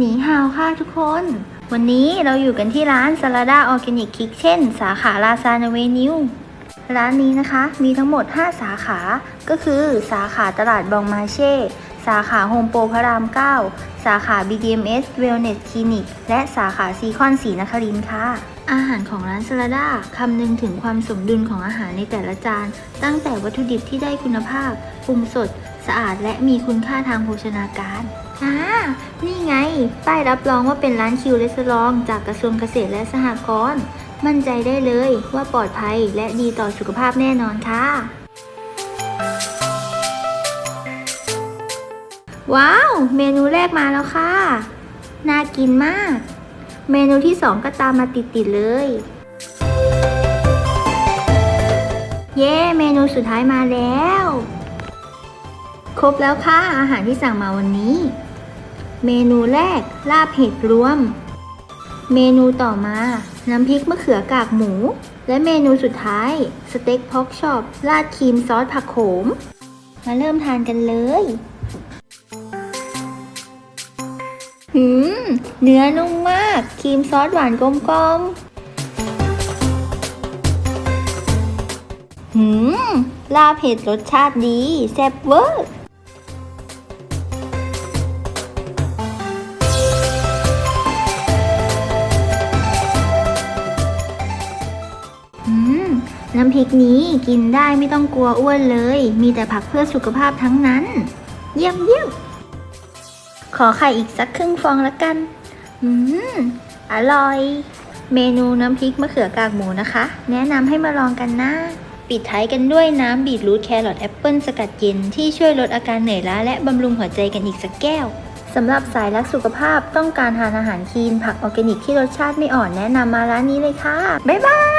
หนีฮาวค่ะทุกคน วันนี้เราอยู่กันที่ร้านซาลาดาออร์แกนิกคิกเช่น สาขาลาซานเวนิวร้านนี้นะคะมีทั้งหมด 5 สาขา ก็คือสาขาตลาดบองมาเช่ สาขาโฮมโปรพระราม 9 สาขา BDMS Wellness Clinic และสาขาซีคอนศรีนครินค่ะ อาหารของร้านซาลาดาคำนึงถึงความสมดุลของอาหารในแต่ละจาน ตั้งแต่วัตถุดิบที่ได้คุณภาพปรุงสด สะอาดและมีคุณค่าทางโภชนาการ อ่านี่ไง ป้ายรับรองว่าเป็นร้านคิวเลสลอง จากกระทรวงเกษตรและสหกรณ์ มั่นใจได้เลยว่าปลอดภัยและดีต่อสุขภาพแน่นอนค่ะ ว้าว เมนูแรกมาแล้วค่ะ น่ากินมาก เมนูที่สองก็ตามมาติดๆเลย เย้ เมนูสุดท้ายมาแล้ว ครบแล้วค่ะ อาหารที่สั่งมาวันนี้ เมนูแรก ลาบเห็ดรวม เมนูต่อมา น้ำพริกมะเขือกากหมู และเมนูสุดท้าย สเต็กพ็อกช็อปราดครีมซอสผักโขม มาเริ่มทานกันเลยหืม เนื้อนุ่มมาก ครีมซอสหวานกลมกลมหืม ลาเผ็ดรสชาติดี แซ่บเวอร์ อืม น้ำพริกนี้กินได้ไม่ต้องกลัวอ้วนเลย มีแต่ผักเพื่อสุขภาพทั้งนั้น เยี่ยมเยี่ยมขอไข่อีกสักครึ่งฟองละกัน อืม อร่อย เมนูน้ำพริกมะเขือกากหมูนะคะ แนะนำให้มาลองกันนะ ปิดท้ายกันด้วยน้ำบีทรูทแครอทแอปเปิลสกัดเย็นที่ช่วยลดอาการเหนื่อยล้าและบำรุงหัวใจกันอีกสักแก้วสำหรับสายรักสุขภาพต้องการทานอาหารคีน ผักออร์แกนิกที่รสชาติไม่อ่อนแนะนำมาร้านนี้เลยค่ะ บ๊ายบาย